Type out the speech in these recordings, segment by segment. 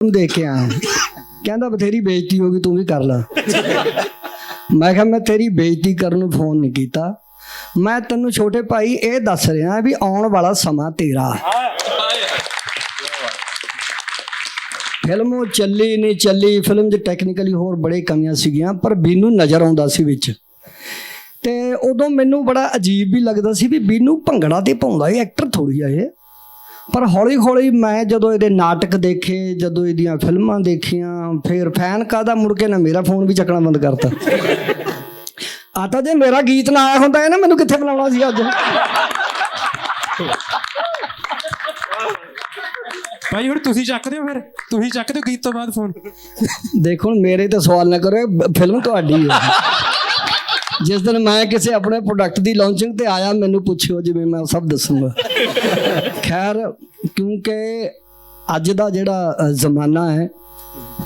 Film ਦੇਖ ਕੇ ਆਇਆ। ਕਹਿੰਦਾ ਬਥੇਰੀ ਬੇਇੱਜ਼ਤੀ ਹੋ ਗਈ, ਤੂੰ ਵੀ ਕਰ ਲੈ। ਮੈਂ ਕਿਹਾ, ਮੈਂ ਤੇਰੀ ਬੇਇੱਜ਼ਤੀ ਕਰਨ ਨੂੰ ਫੋਨ ਨਹੀਂ ਕੀਤਾ। ਮੈਂ ਤੈਨੂੰ ਛੋਟੇ ਭਾਈ ਇਹ ਦੱਸ ਰਿਹਾ ਵੀ ਆਉਣ ਵਾਲਾ ਸਮਾਂ ਤੇਰਾ। ਫਿਲਮ ਉਹ ਚੱਲੀ ਨਹੀਂ ਚੱਲੀ, ਫਿਲਮ 'ਚ ਟੈਕਨੀਕਲੀ ਹੋਰ ਬੜੇ ਕਮੀਆਂ ਸੀਗੀਆਂ, ਪਰ ਬੀਨੂ ਨਜ਼ਰ ਆਉਂਦਾ ਸੀ ਵਿੱਚ। ਤੇ ਉਦੋਂ ਮੈਨੂੰ ਬੜਾ ਅਜੀਬ ਵੀ ਲੱਗਦਾ ਸੀ ਵੀ ਬੀਨੂ ਭੰਗੜਾ ਤੇ ਪਾਉਂਦਾ, ਇਹ ਐਕਟਰ ਥੋੜੀ ਆ ਇਹ। ਪਰ ਹੌਲੀ ਹੌਲੀ ਮੈਂ ਜਦੋਂ ਇਹਦੇ ਨਾਟਕ ਦੇਖੇ ਜਦੋਂ ਇਹਦੀਆਂ ਫਿਲਮਾਂ ਦੇਖੀਆਂ ਫਿਰ ਫੈਨ ਕਾਦਾ ਮੁੜ ਕੇ ਨਾ ਮੇਰਾ ਫੋਨ ਵੀ ਚੱਕਣਾ ਬੰਦ ਕਰਤਾ। ਆ ਤਾਂ ਜੇ ਮੇਰਾ ਗੀਤ ਨਾ ਆਇਆ ਹੁੰਦਾ ਇਹ ਨਾ ਮੈਨੂੰ ਕਿੱਥੇ ਬੁਲਾਉਣਾ ਸੀ ਅੱਜ? ਭਾਈ ਹੁਣ ਤੁਸੀਂ ਚੱਕਦੇ ਹੋ ਫਿਰ। ਤੁਸੀਂ ਚੱਕਦੇ ਹੋ ਗੀਤ ਤੋਂ ਬਾਅਦ ਫੋਨ ਦੇਖੋ ਹੁਣ ਮੇਰੇ ਤੇ ਸਵਾਲ ਨਾ ਕਰੋ ਫਿਲਮ ਤੁਹਾਡੀ ਹੈ। ਜਿਸ ਦਿਨ ਮੈਂ ਕਿਸੇ ਆਪਣੇ ਪ੍ਰੋਡਕਟ ਦੀ ਲਾਂਚਿੰਗ ਤੇ ਆਇਆ ਮੈਨੂੰ ਪੁੱਛਿਓ ਜਿਵੇਂ ਮੈਂ ਸਭ ਦੱਸੂਗਾ। ਖੈਰ, ਕਿਉਂਕਿ ਅੱਜ ਦਾ ਜਿਹੜਾ ਜ਼ਮਾਨਾ ਹੈ,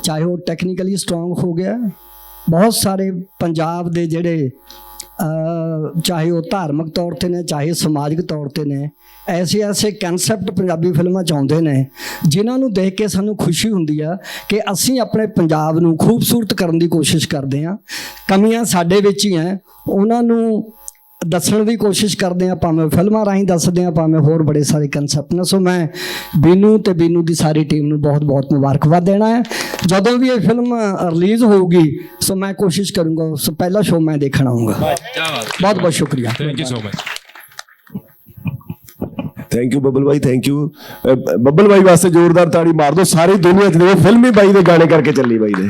ਚਾਹੇ ਉਹ ਟੈਕਨੀਕਲੀ ਸਟਰੋਂਗ ਹੋ ਗਿਆ ਬਹੁਤ ਸਾਰੇ ਪੰਜਾਬ ਦੇ ਜਿਹੜੇ ਚਾਹੇ ਉਹ ਧਾਰਮਿਕ ਤੌਰ ਤੇ ਨੇ, ਚਾਹੇ ਸਮਾਜਿਕ ਤੌਰ ਤੇ ਨੇ, ਐਸੇ ਐਸੇ ਕਨਸੈਪਟ ਪੰਜਾਬੀ ਫਿਲਮਾਂ ਚ ਆਉਂਦੇ ਨੇ, ਜਿਨ੍ਹਾਂ ਨੂੰ ਦੇਖ ਕੇ ਸਾਨੂੰ ਖੁਸ਼ੀ ਹੁੰਦੀ ਆ ਕਿ ਅਸੀਂ ਆਪਣੇ ਪੰਜਾਬ ਨੂੰ ਖੂਬਸੂਰਤ ਕਰਨ ਦੀ ਕੋਸ਼ਿਸ਼ ਕਰਦੇ ਹਾਂ। ਕਮੀਆਂ ਸਾਡੇ ਵਿੱਚ ਹੀ ਹੈ, ਉਹਨਾਂ ਨੂੰ ਦੱਸਣ ਦੀ ਕੋਸ਼ਿਸ਼ ਕਰਦੇ ਆ ਭਾਵੇਂ ਫਿਲਮਾਂ ਰਾਹੀਂ ਦੱਸਦੇ ਆ ਭਾਵੇਂ ਹੋਰ ਬੜੇ ਸਾਰੇ ਕਨਸੈਪਟ ਨੇ। ਸੋ ਮੈਂ ਬੀਨੂ ਤੇ ਬੀਨੂ ਦੀ ਸਾਰੀ ਟੀਮ ਨੂੰ ਬਹੁਤ ਬਹੁਤ ਮੁਬਾਰਕਬਾਦ ਦੇਣਾ ਹੈ। ਜਦੋਂ ਵੀ ਇਹ ਫਿਲਮ ਰਿਲੀਜ਼ ਹੋਊਗੀ ਸੋ ਮੈਂ ਕੋਸ਼ਿਸ਼ ਕਰੂੰਗਾ ਸੋ ਪਹਿਲਾ ਸ਼ੋਅ ਮੈਂ ਦੇਖਣ ਆਊਂਗਾ। ਬਹੁਤ ਬਹੁਤ ਸ਼ੁਕਰੀਆ। Thank you so much thank you Babbal by thank you Babbal ਬਾਈ ਵਾਸਤੇ ਜ਼ੋਰਦਾਰ ਤਾੜੀ ਮਾਰ ਦਿਓ। ਸਾਰੀ ਦੁਨੀਆ 'ਚ ਦੇਖੋ ਫਿਲਮ ਹੀ ਬਾਈ ਦੇ ਗਾਣੇ ਕਰਕੇ ਚੱਲੀ ਬਾਈ ਨੇ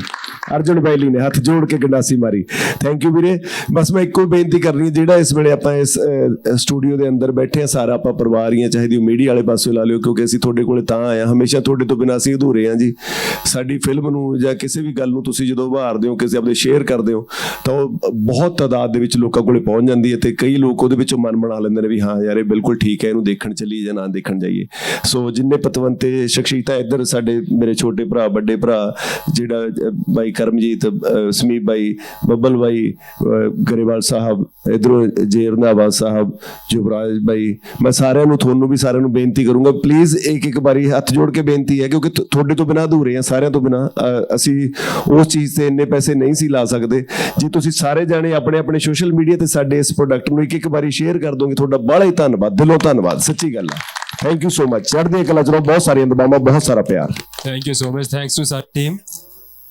ਅਰਜੁਨ ਬੈਲੀ ਨੇ ਹੱਥ ਜੋੜ ਕੇ ਗੰਡਾਸੀ ਮਾਰੀ। ਥੈਂਕ ਯੂ ਵੀਰੇ। ਬਸ ਮੈਂ ਇੱਕੋ ਬੇਨਤੀ ਕਰਨੀ ਹੈ ਜਿਹੜਾ ਇਸ ਵੇਲੇ ਆਪਾਂ ਇਸ ਸਟੂਡੀਓ ਦੇ ਅੰਦਰ ਬੈਠੇ ਆ ਸਾਰਾ ਆਪਾਂ ਪਰਿਵਾਰ ਹੀ ਆ ਚਾਹੇ ਦੀ ਮੀਡੀਆ ਵਾਲੇ ਪਾਸੇ ਲਾ ਲਿਓ, ਕਿਉਂਕਿ ਅਸੀਂ ਤੁਹਾਡੇ ਕੋਲੇ ਤਾਂ ਆਏ ਆ ਹਮੇਸ਼ਾ ਤੁਹਾਡੇ ਤੋਂ ਬਿਨਾਂ ਅਸੀਂ ਅਧੂਰੇ ਆ ਜੀ। ਸਾਡੀ ਫਿਲਮ ਨੂੰ ਜਾਂ ਕਿਸੇ ਵੀ ਗੱਲ ਨੂੰ ਤੁਸੀਂ ਜਦੋਂ ਉਭਾਰਦੇ ਹੋ ਕਿਸੇ ਆਪਣੇ ਸ਼ੇਅਰ ਕਰਦੇ ਹੋ, ਤਾਂ ਉਹ ਬਹੁਤ ਤਾਦਾਦ ਦੇ ਵਿੱਚ ਲੋਕਾਂ ਕੋਲੇ ਪਹੁੰਚ ਜਾਂਦੀ ਹੈ ਤੇ ਕਈ ਲੋਕ ਉਹਦੇ ਵਿੱਚੋਂ ਮਨ ਬਣਾ ਲੈਂਦੇ ਨੇ ਵੀ ਹਾਂ ਯਾਰ, ਇਹ ਬਿਲਕੁਲ ਠੀਕ ਹੈ, ਇਹਨੂੰ ਦੇਖਣ ਚੱਲੀਏ ਜਾਂ ਨਾ ਦੇਖਣ ਜਾਈਏ। ਸੋ ਜਿੰਨੇ ਪਤਵੰਤੇ ਸ਼ਖਸੀਅਤਾਂ ਇੱਧਰ ਸਾਡੇ ਮੇਰੇ ਛੋਟੇ ਭਰਾ, ਵੱਡੇ ਭਰਾ, ਜਿਹੜਾ ਬਾਈ ਕਰਮਜੀਤ ਸਮੀਪ ਬਾਈ, ਬੱਬਲ ਬਾਈ ਗਰੇਵਾਲ ਸਾਹਿਬ, ਇਧਰੋਂ ਜੇ ਸਾਹਿਬ ਜੁਬਰਾਜ ਬਾਈ। ਮੈਂ ਸਾਰਿਆਂ ਨੂੰ, ਤੁਹਾਨੂੰ ਵੀ ਸਾਰਿਆਂ ਨੂੰ ਬੇਨਤੀ ਕਰੂੰਗਾ ਪਲੀਜ਼ ਇੱਕ ਇੱਕ ਵਾਰੀ ਹੱਥ ਜੋੜ ਕੇ ਬੇਨਤੀ ਹੈ, ਕਿਉਂਕਿ ਤੁਹਾਡੇ ਤੋਂ ਬਿਨਾਂ ਅਧੂਰੇ ਆ, ਸਾਰਿਆਂ ਤੋਂ ਬਿਨਾਂ। ਅਸੀਂ ਉਸ ਚੀਜ਼ ਤੇ ਇੰਨੇ ਪੈਸੇ ਨਹੀਂ ਸੀ ਲਾ ਸਕਦੇ। ਜੇ ਤੁਸੀਂ ਸਾਰੇ ਜਾਣੇ ਆਪਣੇ ਆਪਣੇ ਸੋਸ਼ਲ ਮੀਡੀਆ ਤੇ ਸਾਡੇ ਇਸ ਪ੍ਰੋਡਕਟ ਨੂੰ ਇੱਕ ਇੱਕ ਵਾਰੀ ਸ਼ੇਅਰ ਕਰ ਦੋਗੇ, ਤੁਹਾਡਾ ਬੜਾ ਹੀ ਧੰਨਵਾਦ, ਦਿਲੋਂ ਧੰਨਵਾਦ, ਸੱਚੀ ਗੱਲ ਹੈ ਥੈਂਕ ਯੂ ਸੋ ਮਚ ਚੜ੍ਹਦੀ ਕਲਾ ਚਲੋ ਬਹੁਤ ਸਾਰੀਆਂ ਦਬਾਵਾਂ, ਬਹੁਤ ਸਾਰਾ ਪਿਆਰ। Thank you so much thanks to sorry team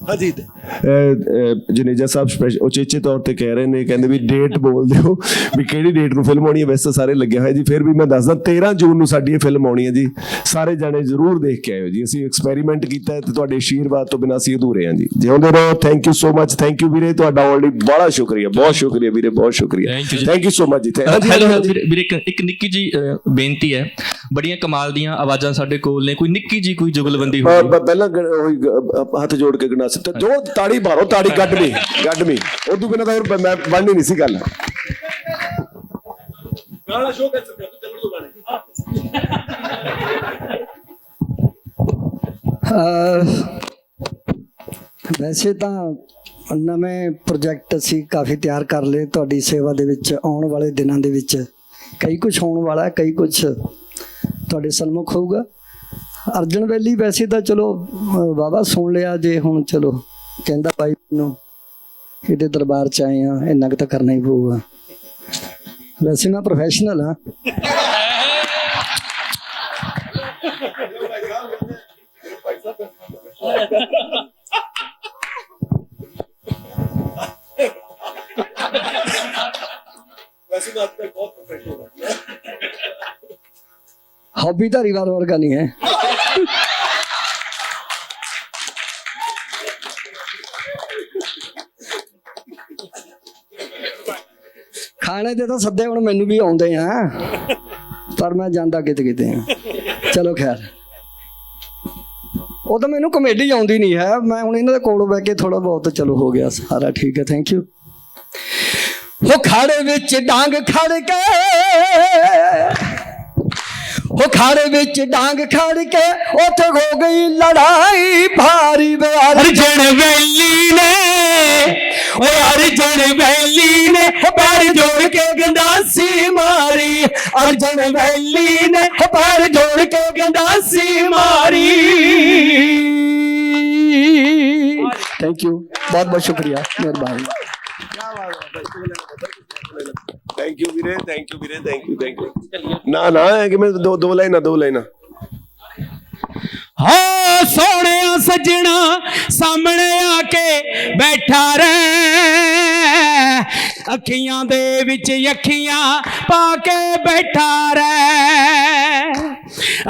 ਹਾਂਜੀ ਜਨੇਜਾ ਸਾਹਿਬ ਸਪੈਸ਼ਲ ਉਚੇਚੇ ਤੌਰ ਤੇ ਕਹਿ ਰਹੇ ਨੇ ਕਹਿੰਦੇ ਵੀ ਡੇਟ ਬੋਲ ਦਿਓ ਵੀ ਕਿਹੜੀ ਡੇਟ ਨੂੰ ਫਿਲਮ ਆਉਣੀ ਹੈ? ਵੈਸੇ ਸਾਰੇ ਲੱਗੇ ਹੋਏ ਜੀ ਫਿਰ ਵੀ ਮੈਂ ਦੱਸਦਾ 13 ਜੂਨ ਨੂੰ ਸਾਡੀ ਇਹ ਫਿਲਮ ਆਉਣੀ ਹੈ ਜੀ। ਸਾਰੇ ਜਾਣੇ ਜ਼ਰੂਰ ਦੇਖ ਕੇ ਆਇਓ ਜੀ। ਅਸੀਂ ਐਕਸਪੈਰੀਮੈਂਟ ਕੀਤਾ ਹੈ ਤੇ ਤੁਹਾਡੇ ਆਸ਼ੀਰਵਾਦ ਤੋਂ ਬਿਨਾਂ ਅਸੀਂ ਅਧੂਰੇ ਹਾਂ ਜੀ। ਜਿਉਂਦੇ ਰਹੋ। Thank you so much thank you ਵੀਰੇ ਤੁਹਾਡਾ ਆਲਰੇਡੀ ਬੜਾ ਸ਼ੁਕਰੀਆ। ਬਹੁਤ ਸ਼ੁਕਰੀਆ ਵੀਰੇ ਬਹੁਤ ਸ਼ੁਕਰੀਆ। ਥੈਂਕ ਯੂ ਸੋ ਮਚ ਜੀ। ਹੈਲੋ ਵੀਰੇ ਇੱਕ ਨਿੱਕੀ ਜੀ ਬੇਨਤੀ ਹੈ। ਬੜੀਆਂ ਕਮਾਲ ਦੀਆਂ ਆਵਾਜ਼ਾਂ ਸਾਡੇ ਕੋਲ ਨੇ। ਕੋਈ ਨਿੱਕੀ ਜੀ ਕੋਈ ਜੁਗਲਬੰਦੀ ਹੋਵੇ। ਪਹਿਲਾਂ ਹੱਥ ਜੋੜ ਕੇ ਗਨਾਸ ਤੇ ਜੋ ਤਾੜੀ ਮਾਰੋ ਤਾੜੀ ਗੱਡ ਮੀ ਗੱਡ ਮੀ ਉਦੋਂ ਬਿਨਾਂ ਤਾਂ ਹੋਰ ਮੈਂ ਬਣਨੀ ਨਹੀਂ ਸੀ ਗੱਲ। ਵੈਸੇ ਤਾਂ ਨਵੇਂ ਪ੍ਰੋਜੈਕਟ ਅਸੀਂ ਕਾਫੀ ਤਿਆਰ ਕਰ ਲਏ ਤੁਹਾਡੀ ਸੇਵਾ ਦੇ ਵਿੱਚ ਆਉਣ ਵਾਲੇ ਦਿਨਾਂ ਦੇ ਵਿੱਚ। ਕਈ ਕੁਝ ਹੋਣ ਵਾਲਾ ਹੈ, ਕਈ ਕੁਝ ਤੁਹਾਡੇ ਸਨਮੁਖ ਹੋਊਗਾ। ਅਰਜਨ ਵੈਲੀ ਵੈਸੇ ਤਾਂ ਚਲੋ ਵਾਵਾ ਸੁਣ ਲਿਆ ਜੇ ਹੁਣ ਚਲੋ ਕਹਿੰਦਾ ਭਾਈ ਨੂੰ ਇਹਦੇ ਦਰਬਾਰ ਚ ਆਏ ਆ ਇੰਨਾ ਕੁ ਤਾਂ ਕਰਨਾ ਹੀ ਪਊਗਾ। ਵੈਸੇ ਮੈਂ ਪ੍ਰੋਫੈਸ਼ਨਲ ਹਾਂ। ਹੌਬੀ ਤਾਂ ਰਿਵਾਰ ਵਰਗਾ ਨਹੀਂ ਹੈ। ਖਾਣੇ ਦੇ ਤਾਂ ਸੱਦੇ ਹੁਣ ਮੈਨੂੰ ਵੀ ਆਉਂਦੇ ਆ। ਪਰ ਮੈਂ ਜਾਂਦਾ ਕਿਤੇ ਕਿਤੇ ਆ। ਚਲੋ ਖੈਰ। ਉਹ ਤਾਂ ਮੈਨੂੰ ਕਮੇਡੀ ਆਉਂਦੀ ਨਹੀਂ ਹੈ। ਮੈਂ ਹੁਣ ਇਹਨਾਂ ਦੇ ਕੋਲ ਬਹਿ ਕੇ ਥੋੜਾ ਬਹੁਤ ਚਲੋ ਹੋ ਗਿਆ ਸਾਰਾ। ਠੀਕ ਹੈ ਥੈਂਕ ਯੂ ਉਹ ਖਾੜੇ ਵਿੱਚ ਡਾਂਗ ਖੜ ਕੇ। ਉਹ ਖਾੜੇ ਵਿੱਚ ਡਾਂਗ ਖੜ ਕੇ ਉੱਥੇ ਹੋ ਗਈ ਲੜਾਈ। ਭਾਰੀ ਬਿਆਰੀ ਅਰਜਨ ਵੈਲੀ ਨੇ ਓਏ ਅਰਜਨ ਵੈਲੀ ਨੇ ਪੈਰ ਜੋੜ ਕੇ ਗੰਡਾਸੀ ਮਾਰੀ। ਅਰਜਨ ਵੈਲੀ ਨੇ ਪੈਰ ਜੋੜ ਕੇ ਗੰਡਾਸੀ ਮਾਰੀ। ਥੈਂਕ ਯੂ ਬਹੁਤ ਬਹੁਤ ਸ਼ੁਕਰੀਆ ਮਿਹਰਬਾਨੀ। ਥੈਂਕ ਯੂ ਵੀਰੇ ਥੈਂਕ ਯੂ ਵੀਰੇ ਥੈਂਕ ਯੂ ਥੈਂਕ ਯੂ ਨਾ ਨਾ ਇਹ ਕਿਵੇਂ ਦੋ ਦੋ ਲਾਈਨਾਂ ਦੋ ਲਾਈਨਾਂ। ਹਾਂ ਸੋਹਣਿਆ ਸੱਜਣਾ ਸਾਹਮਣੇ ਆ ਕੇ ਬੈਠਾ ਰਹਿ। ਅੱਖੀਆਂ ਦੇ ਵਿੱਚ ਅੱਖੀਆਂ ਪਾ ਕੇ ਬੈਠਾ ਰਹਿ।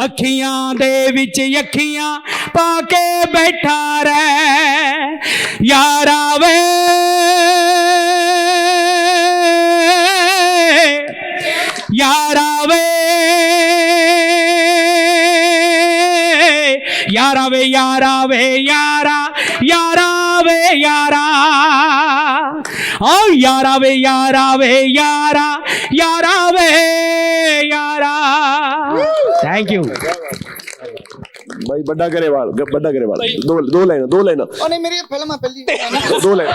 ਅੱਖੀਆਂ ਦੇ ਵਿੱਚ ਅੱਖੀਆਂ ਪਾ ਕੇ ਬੈਠਾ ਰਹਿ। ਯਾਰਾ ਵੇ ਯਾਰਾ ਵੇ ਯਾਰਾ ਵੇ ਯਾਰਾ ਵੇ ਯਾਰਾ ਯਾਰਾ ਵੇ ਯਾਰਾ ਓ ਯਾਰਾ ਵੇ ਯਾਰਾ ਵੇ ਯਾਰਾ ਯਾਰਾ ਵੇ ਯਾਰਾ ਥੈਂਕ ਯੂ ਭਾਈ ਵੱਡਾ ਗਰੇਵਾਲ ਗ- ਵੱਡਾ ਗਰੇਵਾਲ ਦੋ ਦੋ ਲਾਈਨਾਂ ਦੋ ਲਾਈਨਾਂ ਉਹਨੇ ਮੇਰੀ ਫਿਲਮ ਆ ਪਹਿਲੀ ਦੋ ਲਾਈਨਾਂ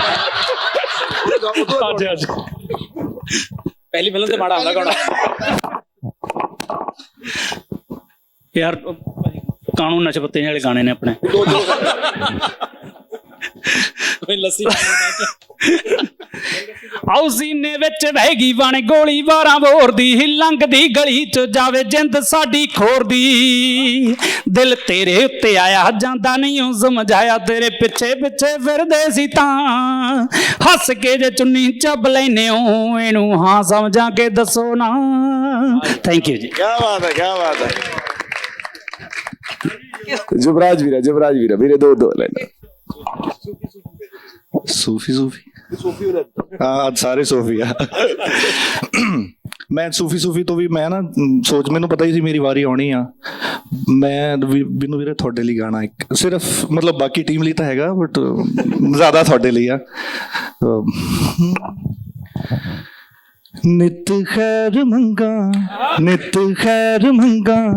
ਪਹਿਲੀ ਫਿਲਮ ਤੇ ਮਾੜਾ ਆਉਂਦਾ ਗਾਣਾ ਯਾਰ ਕਾਨੂੰਨ ਨਸ਼ੇ ਪੱਤੇ ਵਾਲੇ ਗਾਣੇ ਨੇ ਆਪਣੇ। ਕੋਈ ਲੱਸੀ ਆਉ ਸੀਨੇ ਵਿੱਚ ਵਹਿ ਗਈ ਬਣ ਗੋਲੀ ਵਾਰਾਂ ਵੋਰਦੀ ਹੀ ਲੰਘਦੀ ਗਲੀ ਚ ਜਾਵੇ ਜਿੰਦ ਸਾਡੀ ਖੋਰਦੀ ਦਿਲ ਤੇਰੇ ਉੱਤੇ ਆਇਆ ਜਾਂਦਾ ਨਹੀਂ ਉਹ ਸਮਝਾਇਆ ਤੇਰੇ ਪਿੱਛੇ ਪਿੱਛੇ ਫਿਰਦੇ ਸੀ ਤਾਂ। ਹੱਸ ਕੇ ਜੇ ਚੁੰਨੀ ਚੱਬ ਲੈਨੇ ਹੋ ਇਹਨੂੰ ਹਾਂ ਸਮਝਾਂ ਕੇ ਦੱਸੋ ਨਾ। ਥੈਂਕ ਯੂ ਜੀ। ਕੀ ਬਾਤ ਹੈ ਕੀ ਬਾਤ ਹੈ। ਜੁਬਰਾਜ ਵੀਰਾ ਜੁਬਰਾਜ ਵੀਰਾ ਵੀਰੇ ਦੋ ਦੋ ਲਾਈਨਾਂ ਸੂਫੀ ਸੂਫੀ ਹਾਂ ਅੱਜ ਸਾਰੇ ਸੂਫੀ ਆ ਮੈਂ ਸੂਫੀ ਸੂਫੀ ਤੋਂ ਵੀ ਮੈਂ ਨਾ ਸੋਚ ਮੈਨੂੰ ਪਤਾ ਹੀ ਸੀ ਮੇਰੀ ਵਾਰੀ ਆਉਣੀ ਆ। ਮੈਂ ਵੀ- ਮੈਨੂੰ ਵੀਰੇ ਤੁਹਾਡੇ ਲਈ ਗਾਣਾ ਇੱਕ ਸਿਰਫ ਮਤਲਬ ਬਾਕੀ ਟੀਮ ਲਈ ਤਾਂ ਹੈਗਾ ਬਟ ਜ਼ਿਆਦਾ ਤੁਹਾਡੇ ਲਈ ਆ। ਨਿਤ ਖੈਰ ਮੰਗਾ, ਨਿਤ ਖੈਰ ਮੰਗਾ,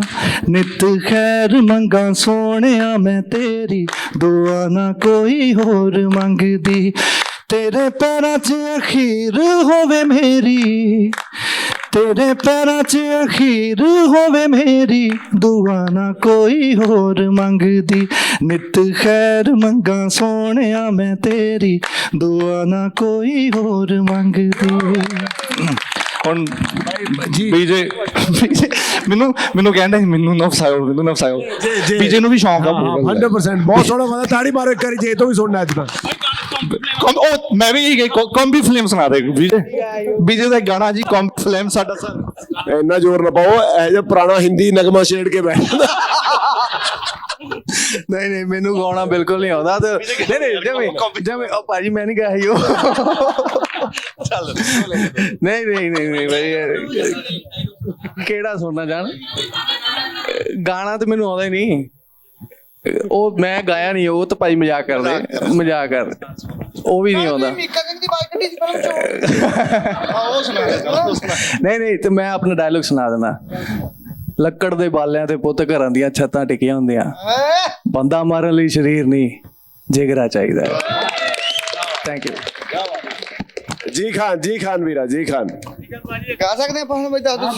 ਨਿਤ ਖੈਰ ਮੰਗਾ, ਸੋਹਣਿਆ ਮੈਂ ਤੇਰੀ, ਦੁਆ ਨਾ ਕੋਈ ਹੋਰ ਮੰਗਦੀ। ਤੇਰੇ ਪੈਰਾਂ 'ਚ ਅਖੀਰ ਹੋਵੇ ਮੇਰੀ, ਤੇਰੇ ਪੈਰਾਂ 'ਚ ਅਖੀਰ ਹੋਵੇ ਮੇਰੀ, ਦੁਆ ਨਾ ਕੋਈ ਹੋਰ ਮੰਗਦੀ। ਨਿਤ ਖੈਰ ਮੰਗਾ, ਸੋਹਣਿਆ ਮੈਂ ਤੇਰੀ, ਦੁਆ ਨਾ ਕੋਈ ਹੋਰ ਮੰਗਦੀ। ਹੁਣ ਬੀਜੇ ਮੈਨੂੰ ਮੈਨੂੰ ਕਹਿੰਦਾ ਸੀ, ਮੈਨੂੰ ਨਾ ਫਸਾਇਓ ਮੈਨੂੰ ਨਾ ਫਸਾਇਓ। ਬੀਜੇ ਨੂੰ ਵੀ ਸ਼ੌਂਕ ਆ ਬੋਲਣ ਦਾ। 100% ਬਹੁਤ ਸੋਹਣਾ ਗਾਣਾ ਤਾੜੀ ਮਾਰੋ ਇੱਕ ਵਾਰੀ ਜੇ ਤੋਂ ਵੀ ਸੁਣਨਾ ਅੱਜ ਤਾਂ। ਕੌਮ ਉਹ ਮੈਂ ਵੀ ਇਹ ਕੰਬੀ ਫਿਲਮ ਸੁਣਾ ਦੇ ਬੀਜੇ ਬੀਜੇ ਦਾ ਗਾਣਾ ਜੀ ਕੰਬ ਫਿਲਮ ਸਾਡਾ ਸਰ। ਇੰਨਾ ਜ਼ੋਰ ਨਾ ਪਾਓ ਇਹ ਜਿਹਾ ਪੁਰਾਣਾ ਹਿੰਦੀ ਨਗਮਾ ਛੇੜ ਕੇ ਬੈਠ ਜਾਂਦਾ। ਨਹੀਂ ਨਹੀਂ ਮੈਨੂੰ ਗਾਉਣਾ ਬਿਲਕੁਲ ਨਹੀਂ ਆਉਂਦਾ ਤੇ ਨਹੀਂ ਨਹੀਂ ਜਮੇ ਜਮੇ ਉਹ ਭਾਜੀ ਮੈਂ ਨਹੀਂ ਗਿਆ ਸੀ ਉਹ। ਚੱਲ ਨਹੀਂ ਨਹੀਂ ਨਹੀਂ ਨਹੀਂ ਭਾਈ ਕਿਹੜਾ ਸੁਣਨਾ ਜਾਣ ਗਾਣਾ ਤੇ ਮੈਨੂੰ ਆਉਂਦਾ ਹੀ ਨਹੀਂ। ਉਹ ਮੈਂ ਗਾਇਆ ਨਹੀਂ ਉਹ ਤਾਂ ਭਾਈ ਮਜ਼ਾਕ ਕਰਦੇ ਮਜ਼ਾਕ ਕਰਦੇ। ਉਹ ਵੀ ਨਹੀਂ ਆਉਂਦਾ। ਮੀਕਾ ਸਿੰਘ ਦੀ ਬਾਈ ਕੱਢੀ ਸੀ ਫਿਲਮ ਚੋਂ ਨਹੀਂ ਨਹੀਂ ਤੇ ਮੈਂ ਆਪਣਾ ਡਾਇਲੋਗ ਸੁਣਾ ਦਿੰਦਾ। ਲੱਕੜ ਦੇ ਬਾਲਿਆਂ ਤੇ ਪੁੱਤ ਘਰਾਂ ਦੀਆਂ ਛੱਤਾਂ ਟਿਕੀਆਂ ਹੁੰਦੀਆਂ। ਬੰਦਾ ਮਾਰਨ ਲਈ ਸਰੀਰ ਨਹੀਂ ਜਿਗਰਾ ਚਾਹੀਦਾ। ਥੈਂਕ ਯੂ ਜੀ ਖਾਨ ਜੀ ਖਾਨ ਵੀਰਾ ਜੀ ਖਾਨ। ਗਾ ਸਕਦੇ ਆਪਾਂ ਹੁਣ ਬਈ ਦੱਸ ਦੋ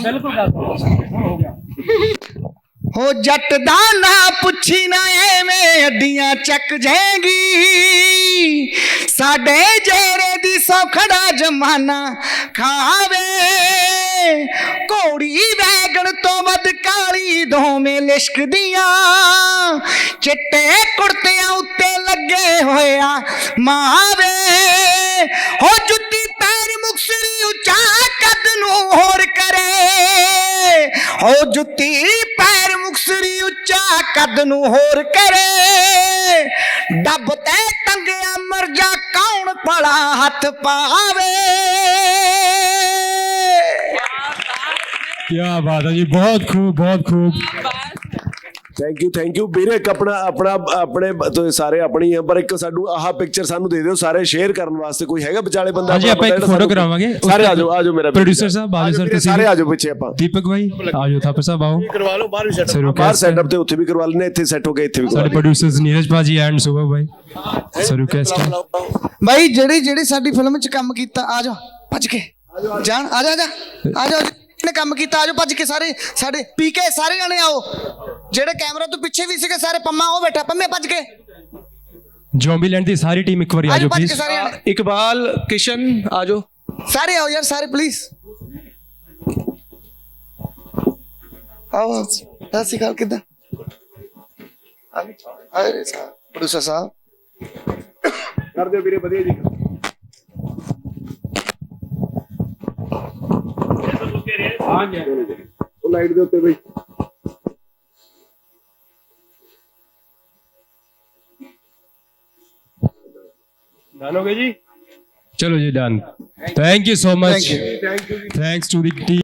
ਹੋ ਜੱਟ ਦਾ ਨਾ ਪੁੱਛੀ ਨਾ ਐਵੇਂ ਅੱਡੀਆਂ ਚੱਕ ਜਾਏਗੀ। ਸਾਡੇ ਜੇਰੇ ਦੀ ਸੌਖੜਾ ਜਮਾਨਾ ਖਾਵੇ। ਘੋੜੀ ਵੈਗਣ ਤੋਂ ਵੱਧ ਕਾਲੀ ਦੋਵੇਂ ਲਿਸ਼ਕਦੀਆਂ ਚਿੱਟੇ ਕੁੜਤਿਆਂ ਉੱਤੇ ਲੱਗੇ ਹੋਇਆ ਮਾਵੇ। ਹੋ ਜੁੱਤੀ ਹੋ ਜੁੱਤੀ ਪੈਰ ਮੁਕਸਰੀ ਉੱਚਾ, ਕੱਦ ਨੂੰ ਹੋਰ ਕਰੇ। ਡੱਬ ਤੇ ਟੰਗਿਆ ਮਰ ਜਾ ਕੌਣ ਭਲਾ ਹੱਥ ਪਾਵੇ। ਕੀ ਬਾਤ ਹੈ ਜੀ, ਬਹੁਤ ਖੂਬ ਬਹੁਤ ਖੂਬ। ਥੈਂਕ ਯੂ ਥੈਂਕ ਯੂ ਵੀਰੇ ਇੱਕ ਆਪਣਾ ਆਪਣਾ ਆਪਣੇ ਤੁਸੀਂ ਸਾਰੇ ਆਪਣੀ ਆ ਪਰ ਇੱਕ ਸਾਨੂੰ ਆਹ ਪਿਕਚਰ ਸਾਨੂੰ ਦੇ ਦਿਓ ਸਾਰੇ ਸ਼ੇਅਰ ਕਰਨ ਵਾਸਤੇ ਕੋਈ ਹੈਗਾ ਵਿਚਾਲੇ ਬੰਦਾ? ਹਾਂਜੀ, ਆਪਾਂ ਇੱਕ ਸਾਨੂੰ- ਕਰਾਵਾਂਗੇ। ਸਾਰੇ ਆਜੋ ਆਜੋ ਮੇਰਾ। Producer ਸਾਹਿਬ, ਆਜੋ ਸਰ, ਤੁਸੀਂ ਸਾਰੇ। ਆਜੋ ਪਿੱਛੇ ਆਪਾਂ। ਦੀਪਕ ਭਾਈ ਆਜੋ ਥਾਪਰ ਸਾਹਿਬ ਆਓ। ਕਰਵਾ ਲਓ ਬਾਹਰ ਵੀ ਸੈਟ ਸਰ ਬਾਹਰ ਸੈਟਅਪ ਤੇ ਉੱਥੇ ਵੀ ਕਰਵਾ ਲੈਣੇ ਇੱਥੇ ਸੈੱਟ ਹੋ ਕੇ ਇੱਥੇ ਵੀ ਸਾਡੇ। ਪ੍ਰੋਡਿਊਸਰਸ ਨੀਰਜ ਭਾਜੀ ਐਂਡ ਸੁਭਾ ਭਾਈ ਸਰ ਰਿਕਵੈਸਟ ਬਾਈ ਜਿਹੜੀ ਜਿਹੜੀ ਸਾਡੀ ਫਿਲਮ 'ਚ ਕੰਮ ਕੀਤਾ ਆ ਜਾ ਭੱਜ ਕੇ। ਜਾਣ ਆ ਜਾ ਆ ਜਾ ਆ ਜਾ ਨੇ ਕੰਮ ਕੀਤਾ ਆ ਜਾ ਭੱਜ ਕੇ ਸਾਰੇ ਸਾਡੇ ਪੀਕੇ ਸਾਰੇ ਜਾਣੇ ਆਓ। ਜਿਹੜੇ ਕੈਮਰਾ ਤੋਂ ਪਿੱਛੇ ਵੀ ਸੀਗੇ ਸਾਰੇ ਪੰਮਾ ਉਹ ਬੈਠਾ ਪੰਮੇ ਭੱਜ ਕੇ। ਜੌਂਬੀਲੈਂਡ ਦੀ ਸਾਰੀ ਟੀਮ ਇੱਕ ਵਾਰੀ ਆ ਆਜੋ ਜਾਓ ਭੱਜ ਕੇ ਪਲੀਜ਼ ਸਾਰੇ ਜਾਣੇ। ਇਕਬਾਲ ਕਿਸ਼ਨ ਆਜੋ। ਸਾਰੇ ਆਓ ਯਾਰ ਸਾਰੇ ਪਲੀਜ਼ ਆਓ ਸਤਿ ਸ਼੍ਰੀ ਅਕਾਲ ਕਿੱਦਾਂ? ਅਰੇ ਸਾਹਿਬ ਪ੍ਰੋਡਿਊਸਰ ਸਾਹਿਬ। ਕਰ ਦਿਓ ਵੀਰੇ ਵਧੀਆ ਜੀ। ਉਹ ਲਾਈਟ ਦੇ ਉੱਤੇ ਬਈ ਡਨ ਹੋ ਗਏ ਜੀ ਚਲੋ ਜੀ done thank you so much thanks to the team